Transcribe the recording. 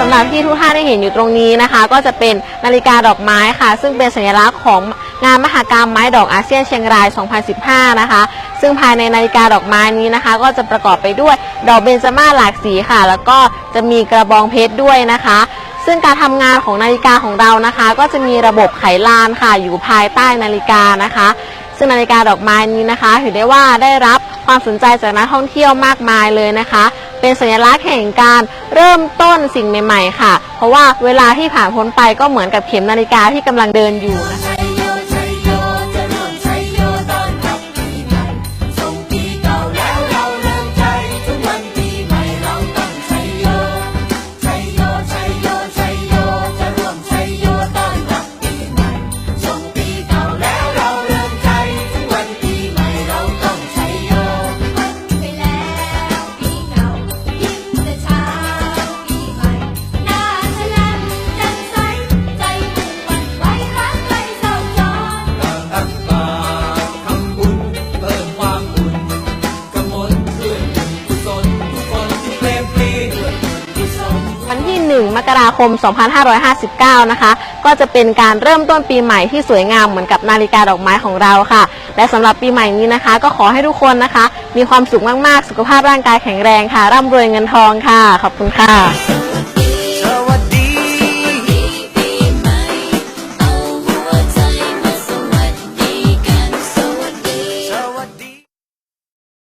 สำหรับที่ทุกท่านได้เห็นอยู่ตรงนี้นะคะ ก็จะเป็นนาฬิกาดอกไม้ค่ะ ซึ่งเป็นสัญลักษณ์ของงานมหกรรมไม้ดอกอาเซียนเชียงราย 2015 นะคะ ซึ่งภายในนาฬิกาดอกไม้นี้นะคะ ก็จะประกอบไปด้วยดอกเบญจมาศหลากสีค่ะ แล้วก็จะมีกระบองเพชรด้วยนะคะ ซึ่งการทำงานของนาฬิกาของเรานะคะ ก็จะมีระบบไขลานค่ะ อยู่ภายใต้นาฬิกานะคะ ซึ่งนาฬิกาดอกไม้นี้นะคะ ถือได้ว่าได้รับ ความสนใจจากนักท่องเที่ยวมากมายเลยนะคะ เป็นสัญลักษณ์แห่งการเริ่มต้นสิ่งใหม่ ๆ ค่ะ เพราะว่าเวลาที่ผ่านพ้นไปก็เหมือนกับเข็มนาฬิกาที่กำลังเดินอยู่นะคะ มกราคม 2559 นะคะ ก็จะเป็นการเริ่มต้นปีใหม่ที่สวยงามเหมือนกับนาฬิกาดอกไม้ของเราค่ะ และสำหรับปีใหม่นี้นะคะ ก็ขอให้ทุกคนนะคะ มีความสุขมากๆ สุขภาพร่างกายแข็งแรงค่ะ ร่ำรวยเงินทองค่ะ ขอบคุณค่ะ